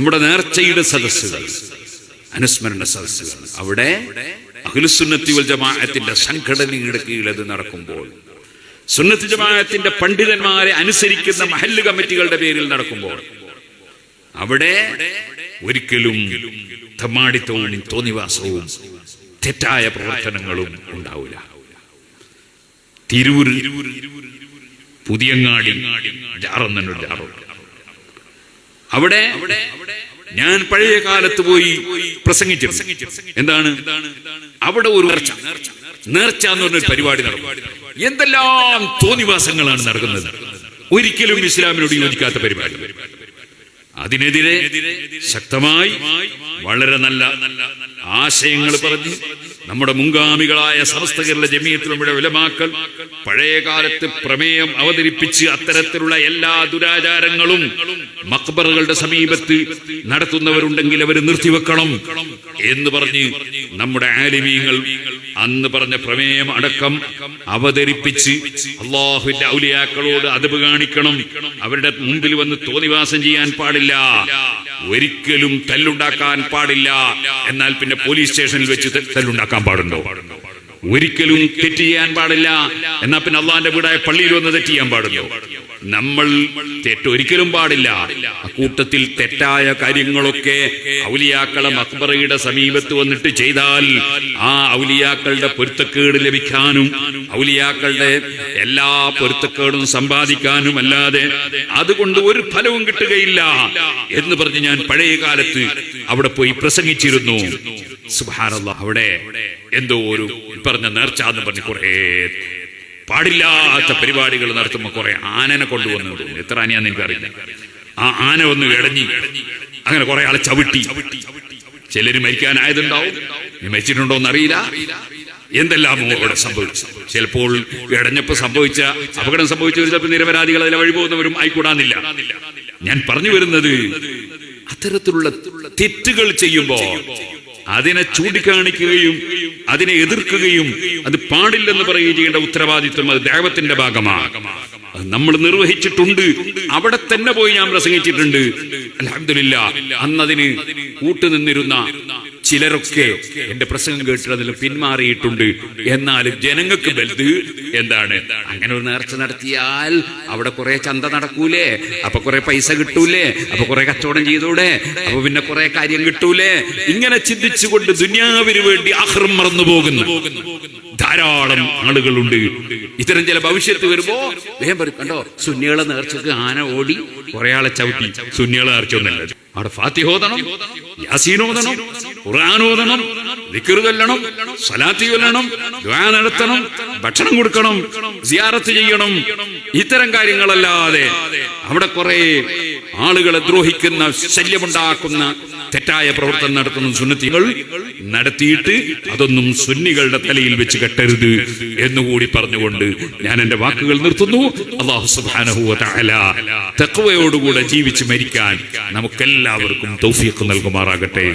നമ്മുടെ നേർച്ചയുടെ സദസ്സുകൾ അനുസ്മരണ സദസ്സുകൾ. അവിടെ അഖിലുസുന്നത്തി വൽ ജമാഅത്തിന്റെ സംഘടനയുടെ കീഴിൽ അത് നടക്കുമ്പോൾ സുന്നത്തി ജമാഅത്തിന്റെ പണ്ഡിതന്മാരെ അനുസരിക്കുന്ന മഹല്ല് കമ്മിറ്റികളുടെ പേരിൽ നടക്കുമ്പോൾ അവിടെ ഒരിക്കലും തമ്മാടിത്തവും തോന്നിവാസവും തെറ്റായ പ്രവർത്തനങ്ങളും ഉണ്ടാവില്ല. തിരൂർ പുതിയങ്ങാടി ജാറൊന്നു ജാറുണ്ട് അവിടെ ഞാൻ പഴയ കാലത്ത് പോയി പ്രസംഗിച്ചിരുന്നു. എന്താണ്? അവിടെ ഒരു നേർച്ച നേർച്ച എന്ന് പറഞ്ഞൊരു പരിപാടി നടക്കും എന്തെല്ലാം തോന്നിവാസങ്ങളാണ് നടക്കുന്നത്? ഒരിക്കലും ഇസ്ലാമിനോട് യോജിക്കാത്ത പരിപാടി. അതിനെതിരെ ശക്തമായി വളരെ നല്ല ആശയങ്ങൾ പറഞ്ഞ്. നമ്മുടെ മുൻഗാമികളായ സമസ്ത കേരള നമ്മുടെ വിലമാക്കൽ പഴയ കാലത്ത് പ്രമേയം അവതരിപ്പിച്ച് അത്തരത്തിലുള്ള എല്ലാ ദുരാചാരങ്ങളും മക്ബറുകളുടെ സമീപത്ത് നടത്തുന്നവരുണ്ടെങ്കിൽ അവർ നിർത്തിവെക്കണം എന്ന് പറഞ്ഞ് നമ്മുടെ ആലിമീങ്ങൾ അന്ന് പറഞ്ഞ പ്രമേയം അടക്കം അവതരിപ്പിച്ച് അള്ളാഹുവിന്റെ ഔലിയാക്കളോട് അതിപ് കാണിക്കണം. അവരുടെ മുമ്പിൽ വന്ന് തോന്നിവാസം ചെയ്യാൻ പാടില്ല. ഒരിക്കലും തല്ലുണ്ടാക്കാൻ പാടില്ല. എന്നാൽ പിന്നെ പോലീസ് സ്റ്റേഷനിൽ വെച്ച് തല്ലുണ്ടാക്കാൻ പാടുണ്ടോ? ഒരിക്കലും തെറ്റ് ചെയ്യാൻ പാടില്ല. എന്നാ പിന്നെ അള്ളാന്റെ വീടായ പള്ളിയിൽ വന്ന് തെറ്റ് ചെയ്യാൻ പാടില്ല നമ്മൾ തെറ്റ് ഒരിക്കലും പാടില്ല. കൂട്ടത്തിൽ തെറ്റായ കാര്യങ്ങളൊക്കെ ഔലിയാക്കളെ മക്ബറയുടെ സമീപത്ത് വന്നിട്ട് ചെയ്താൽ ആ ഔലിയാക്കളുടെ പൊരുത്തക്കേട് ലഭിക്കാനും ഔലിയാക്കളുടെ എല്ലാ പൊരുത്തക്കേടും സമ്പാദിക്കാനും അല്ലാതെ അതുകൊണ്ട് ഒരു ഫലവും കിട്ടുകയില്ല എന്ന് പറഞ്ഞ് ഞാൻ പഴയ കാലത്ത് അവിടെ പോയി പ്രസംഗിച്ചിരുന്നു. സുബാനല്ല അവിടെ എന്തോ ഒരു പറഞ്ഞ നേർച്ച എന്ന് പറഞ്ഞ് കുറെ പാടില്ലാത്ത പരിപാടികൾ നടത്തുമ്പോൾ കുറെ ആനനെ കൊണ്ടുവന്നു. എത്ര ആനയാന്ന് എനിക്കറിയില്ല. ആ ആന ഒന്ന് ഇടഞ്ഞി അങ്ങനെ കുറെ ആളെ ചവിട്ടി. ചിലര് മരിക്കാനായതുണ്ടാവും. മരിച്ചിട്ടുണ്ടോ എന്നറിയില്ല എന്തെല്ലാമോ അവിടെ സംഭവിച്ചു? ചിലപ്പോൾ ഇടഞ്ഞപ്പോ സംഭവിച്ച അപകടം സംഭവിച്ചവർ ചിലപ്പോൾ നിരപരാധികൾ അതിലെ വഴി പോകുന്നവരും ആയിക്കൂടാന്നില്ല. ഞാൻ പറഞ്ഞു വരുന്നത് അത്തരത്തിലുള്ള തെറ്റുകൾ ചെയ്യുമ്പോ അതിനെ ചൂണ്ടിക്കാണിക്കുകയും അതിനെ എതിർക്കുകയും അത് പാടില്ലെന്ന് പറയുകയും ചെയ്യേണ്ട ഉത്തരവാദിത്വം അത് ദൈവത്തിന്റെ അത് നമ്മൾ നിർവഹിച്ചിട്ടുണ്ട്. അവിടെ തന്നെ പോയി ഞാൻ പ്രസംഗിച്ചിട്ടുണ്ട്. അലഹമില്ല അന്നതിന് കൂട്ടുനിന്നിരുന്ന ചിലരൊക്കെ എന്റെ പ്രസംഗം കേട്ടിട്ട് അതിൽ പിന്മാറിയിട്ടുണ്ട്. എന്നാലും ജനങ്ങൾക്ക് വലുത് എന്താണ്? അങ്ങനെ ഒരു നേർച്ച നടത്തിയാൽ അവിടെ കുറെ ചന്ത നടക്കൂലേ? അപ്പൊ കുറെ പൈസ കിട്ടൂലേ? അപ്പൊ കുറെ കച്ചവടം ചെയ്തൂടെ? അപ്പൊ പിന്നെ കുറെ കാര്യം കിട്ടൂലേ? ഇങ്ങനെ ചിന്തിച്ചുകൊണ്ട് ദുനിയാവിന് വേണ്ടി ആഹ്റം മറന്നു പോകുന്നു. ധാരാളം ആളുകളുണ്ട്. ഇത്തരം ചില ഭവിഷ്യത്ത് വരുമ്പോ വേഗം പറയും കണ്ടോ? സുന്നികളെ നേർച്ചക്ക് ആന ഓടി കുറെ ആളെ ചവിട്ടി. സുന്നികളെ നേർച്ച ഒന്നല്ല. അവിടെ ഫാത്തി ഓതണം ഓതണം ദിക്ർ ചൊല്ലണം സലാത്തി കൊല്ലണം ദ്വാ നടത്തണം ഭക്ഷണം കൊടുക്കണം സിയാറത്ത് ചെയ്യണം ഇത്തരം കാര്യങ്ങളല്ലാതെ അവിടെ കുറെ ആളുകളെ ദ്രോഹിക്കുന്ന ശല്യമുണ്ടാക്കുന്ന തെറ്റായ പ്രവർത്തനം നടത്തുന്ന സുന്നത്തികൾ നടത്തിയിട്ട് അതൊന്നും സുന്നികളുടെ തലയിൽ വെച്ച് കെട്ടരുത് എന്നുകൂടി പറഞ്ഞുകൊണ്ട് ഞാൻ എന്റെ വാക്കുകൾ നിർത്തുന്നു. അള്ളാഹു സുബാനഹുവ തഖ്വയോടുകൂടെ ജീവിച്ച് മരിക്കാൻ നമുക്കെല്ലാവർക്കും തൗഫീഖ് നൽകുമാറാകട്ടെ.